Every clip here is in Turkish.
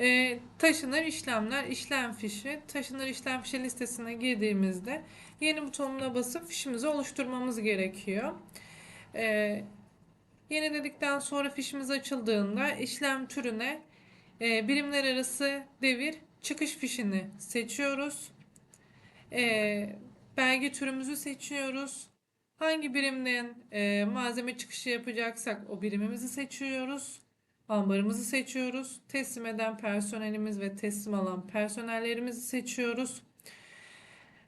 E, taşınır işlemler, işlem fişi, taşınır işlem fişi listesine girdiğimizde yeni butonuna basıp fişimizi oluşturmamız gerekiyor. E, yeni dedikten sonra fişimiz açıldığında işlem türüne e, birimler arası devir çıkış fişini seçiyoruz. E, belge türümüzü seçiyoruz. Hangi birimden e, malzeme çıkışı yapacaksak o birimimizi seçiyoruz. Ambarımızı seçiyoruz. Teslim eden personelimiz ve teslim alan personellerimizi seçiyoruz.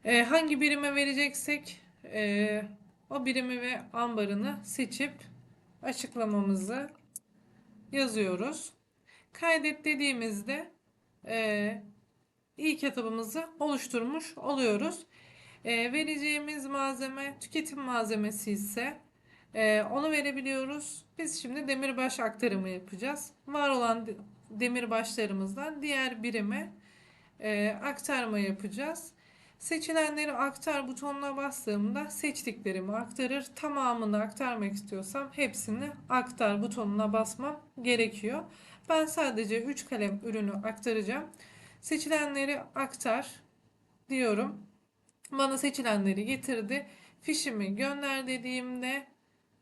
E, hangi birime vereceksek e, o birimi ve ambarını seçip açıklamamızı yazıyoruz. Kaydet dediğimizde e, ilk etabımızı oluşturmuş oluyoruz. E, vereceğimiz malzeme tüketim malzemesi ise e, onu verebiliyoruz. Biz şimdi demirbaş aktarımı yapacağız. Var olan de- demirbaşlarımızdan diğer birime e, aktarma yapacağız. Seçilenleri aktar butonuna bastığımda seçtiklerimi aktarır. Tamamını aktarmak istiyorsam hepsini aktar butonuna basmam gerekiyor. Ben sadece 3 kalem ürünü aktaracağım. Seçilenleri aktar diyorum. Bana seçilenleri getirdi. Fişimi gönder dediğimde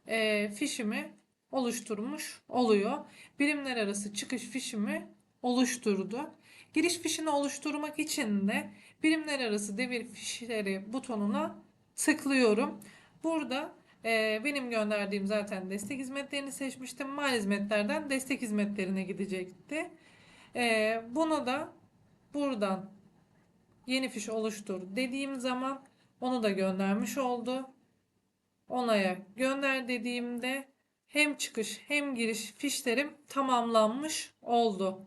e, fişimi oluşturmuş oluyor. Birimler arası çıkış fişimi oluşturdu. Giriş fişini oluşturmak için de birimler arası devir fişleri butonuna tıklıyorum. Burada e, benim gönderdiğim zaten destek hizmetlerini seçmiştim. Mal hizmetlerden destek hizmetlerine gidecekti. E, bunu da buradan yeni fiş oluştur dediğim zaman onu da göndermiş oldu. Onaya gönder dediğimde hem çıkış hem giriş fişlerim tamamlanmış oldu.